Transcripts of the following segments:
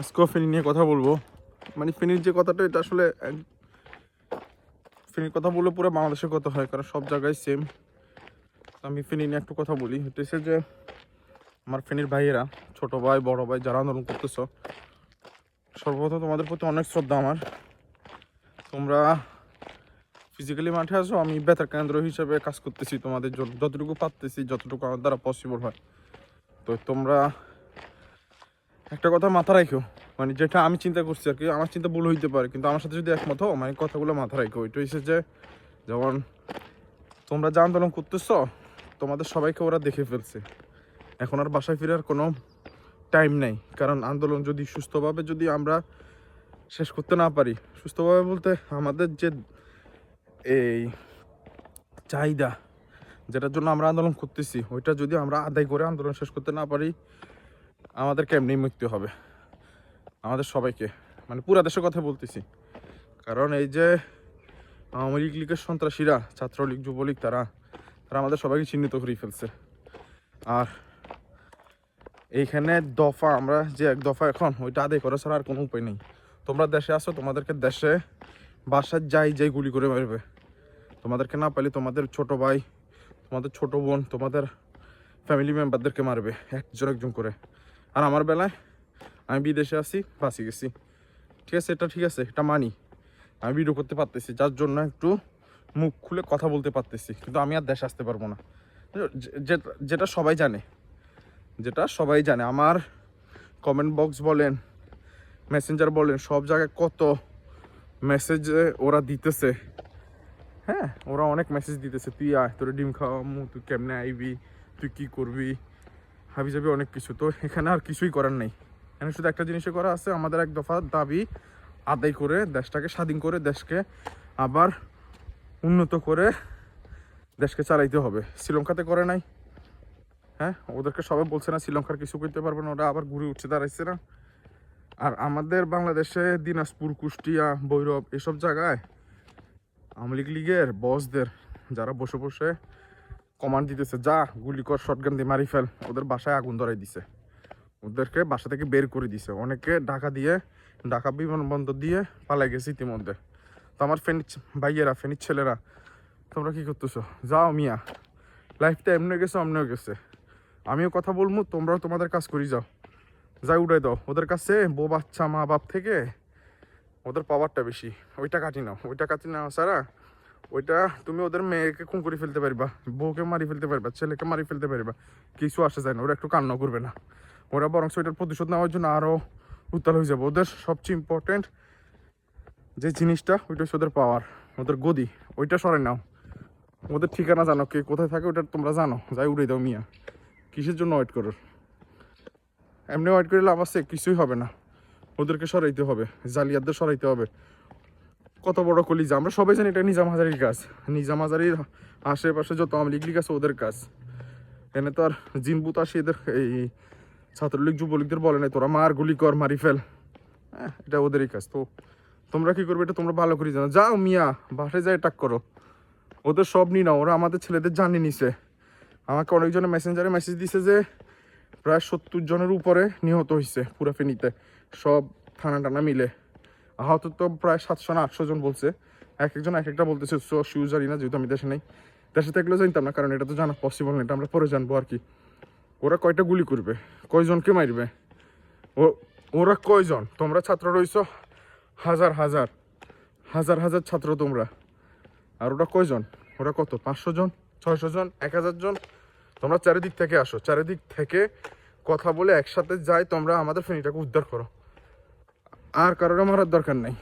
আজকেও ফেনী নিয়ে কথা বলব। মানে ফেনীর যে কথাটা, এটা আসলে ফেনীর কথা বললে পুরো বাংলাদেশের কথা হয়, কারণ সব জায়গায় সেম আমি ফেনি নিয়ে একটু কথা বলি। হচ্ছে যে, আমার ফেনীর ভাইয়েরা, ছোট ভাই, বড় ভাই, যারা আন্দোলন করতেছ, সর্বপ্রথম তোমাদের প্রতি অনেক শ্রদ্ধা আমার। তোমরা ফিজিক্যালি মাঠে আসো আমি বেতার কেন্দ্র হিসেবে কাজ করতেছি তোমাদের যতটুকু পারতেছি, যতটুকু আমার দ্বারা পসিবল হয়। তো তোমরা একটা কথা মাথা রাখো মানে যেটা আমি চিন্তা করছি আর কি, আমার চিন্তা ভুল হইতে পারে, কিন্তু আমার সাথে যদি একমত হও মানে কথাগুলো মাথা রাখো ওইটা হচ্ছে যে, যেমন তোমরা যা আন্দোলন করতেছ, তোমাদের সবাইকে ওরা দেখে ফেলছে। এখন আর বাসায় ফেরার কোনো টাইম নেই। কারণ আন্দোলন যদি সুস্থভাবে যদি আমরা শেষ করতে না পারি, সুস্থভাবে বলতে আমাদের যে এই চাহিদা, যেটার জন্য আমরা আন্দোলন করতেছি, ওইটা যদি আমরা আদায় করে আন্দোলন শেষ করতে না পারি আমাদের কেমনি মৃত্যু হবে। আমাদের সবাইকে। মানে পুরা দেশের কথা বলতেছি। কারণ এই যে আওয়ামী লীগ লীগের সন্ত্রাসীরা, ছাত্রলীগ, যুবলীগ, তারা তারা আমাদের সবাইকে চিহ্নিত করে ফেলছে। আর এইখানে দফা, আমরা যে এক দফা এখন, ওইটা আদায় করা ছাড়া আর কোনো উপায় নেই। তোমরা দেশে আসো তোমাদেরকে দেশে বাসার যাই যাই গুলি করে মারবে। তোমাদেরকে না পাইলে তোমাদের ছোট ভাই, তোমাদের ছোট বোন, তোমাদের ফ্যামিলি মেম্বারদেরকে মারবে, একজন একজন করে। আর আমার বেলায় আমি বিদেশে আছি বাঁচি গেছি। ঠিক আছে, এটা ঠিক আছে, এটা মানি। আমি ভিডিও করতে পারতেছি, যার জন্য একটু মুখ খুলে কথা বলতে পারতেছি। কিন্তু আমি আর দেশে আসতে পারব না। যেটা সবাই জানে, যেটা সবাই জানে, আমার কমেন্ট বক্স বলেন মেসেঞ্জার বলেন, সব জায়গায় কত মেসেজ ওরা দিতেছে। হ্যাঁ ওরা অনেক মেসেজ দিতেছে, তুই আয়, তোর ডিম খাওয়ামু তুই কেমনে আইবি, তুই কী করবি? হাবি যাবি অনেক কিছু। তো এখানে আর কিছুই করার নেই। এখানে শুধু একটা জিনিসই করা আছে, আমাদের এক দফা দাবি আদায় করে দেশটাকে স্বাধীন করে দেশকে আবার উন্নত করে দেশকে চালাইতে হবে। শ্রীলঙ্কাতে করে নাই। হ্যাঁ ওদেরকে সবাই বলছে না শ্রীলঙ্কার কিছু করতে পারবে না, ওরা আবার ঘুরে উঠছে, দাঁড়াইছে না। আর আমাদের বাংলাদেশে দিনাজপুর, কুষ্টিয়া, ভৈরব এসব জায়গায় আওয়ামী লীগ লীগের বসদের যারা বসে বসে কমান্ড দিতেছে, যা, গুলি কর শটগান দিয়ে মারি ফেল। ওদের বাসায় আগুন ধরাই দিছে। ওদেরকে বাসা থেকে বের করে দিছে। অনেকে ঢাকা দিয়ে, ঢাকা বিমানবন্দর দিয়ে পালাই গেছে ইতিমধ্যে। তো আমার ফেনি ভাইয়েরা ফেনির ছেলেরা, তোমরা কি করতেছো? যাও, মিয়া। লাইফটা এমনি গেছে অমনিও গেছে। আমিও কথা বলব, তোমরাও তোমাদের কাজ করি, যাও। যাই, উড়াই দাও। ওদের কাছে বউ, বাচ্চা, মা, বাপ থেকে ওদের পাওয়ারটা বেশি। ওইটা কাটি নাও। ওইটা কাটি নাও সারা ওইটা তুমি ওদের মেয়েকে খুন করে ফেলতে পারবা, বউকে মারি ফেলতে পারবা, ছেলেকে মারি ফেলতে পারবা, কিছু আসে যায় না, ওরা একটু কান্না করবে না। ওরা বরং ওইটার প্রতিশোধ নেওয়ার জন্য আরও উত্তাল হয়ে যাবে। ওদের সবচেয়ে ইম্পর্টেন্ট যে জিনিসটা, ওইটা হচ্ছে ওদের পাওয়ার ওদের গদি, ওইটা সরাই নাও। ওদের ঠিকানা জানো কে কোথায় থাকে, ওটা তোমরা জানো। যাই উড়ে দাও মিয়া। কিসের জন্য ওয়েট করো? এমনি ওয়েট করলে লাভ আছে, কিছুই হবে না। ওদেরকে সরাইতে হবে, জালিয়াতদের সরাইতে হবে। কত বড় কলিজা? আমরা সবাই জানি এটা নিজাম হাজারির কাজ। নিজাম হাজারির আশেপাশে যত আওয়ামী লীগ আছে, ওদের কাজ। এনে তো আর জিনবুত আসি এদের, এই ছাত্রলীগ, যুবলীগদের বলে নাই তোরা, মার গুলি কর, মারি ফেল। হ্যাঁ এটা ওদেরই কাজ। তো তোমরা কি করবে এটা তোমরা ভালো করে জানো। যাও মিয়া, বাসায় যাই, টাক করো। ওদের সব নি না ওরা আমাদের ছেলেদের জানিয়ে নিছে। আমাকে অনেকজনে মেসেঞ্জারে মেসেজ দিছে যে, প্রায় সত্তর জনের উপরে নিহত হয়েছে পুরা ফেনীতে। সব থানা টানা মিলে। আহত তো প্রায় সাতশো না আটশো জন বলছে। এক একজন এক একটা বলতেছে শিউ জানি না, যেহেতু আমি দেশে নেই। দেশে থাকলেও জানতাম না, কারণ এটা তো জানা পসিবল না, এটা আমরা পরে জানব আর কি। ওরা কয়টা গুলি করবে? কয়জনকে মারবে? ও, ওরা কয়জন? তোমরা ছাত্র রইছো হাজার হাজার। হাজার হাজার ছাত্র তোমরা। আর ওরা কয়জন? ওরা কত? পাঁচশো জন? ছয়শো জন? এক হাজার জন? তোমরা চারিদিক থেকে আসো। চারিদিক থেকে কথা বলে একসাথে যাই, তোমরা আমাদের ফেনীটাকে উদ্ধার করো। আর কারোর মারার দরকার নাই।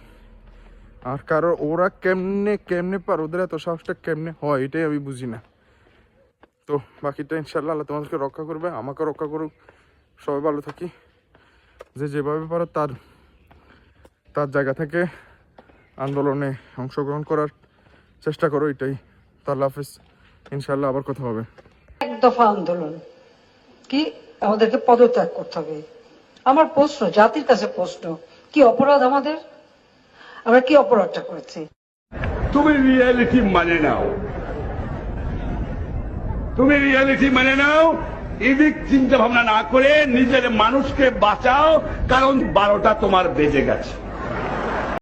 আর কারও ওরা কেমনে কেমনে পার, ওদের এত সাহসটা কেমনে হয়, এটাই আমি বুঝি না। তো, বাকিটা ইনশাল্লাহ আল্লাহ তোমাদেরকে রক্ষা করবে আমাকে রক্ষা করুক। সবাই ভালো থাকি। যে যেভাবে পারো তার তার জায়গা থেকে আন্দোলনে অংশগ্রহণ করার চেষ্টা করো, এটাই। তাল্লা হাফিজ। ইনশাল্লাহ আবার কথা হবে। এক দফা আন্দোলন। কি? আমাদেরকে পদত্যাগ করতে হবে। আমার প্রশ্ন, জাতির কাছে প্রশ্ন কি অপরাধ আমাদের? আমরা কি অপরাধটা করেছি? তুমি রিয়ালিটি মানে নাও। তুমি রিয়ালিটি মানে নাও, এদিক চিন্তা ভাবনা না করে নিজের মানুষকে বাঁচাও, কারণ বারোটা তোমার বেজে গেছে।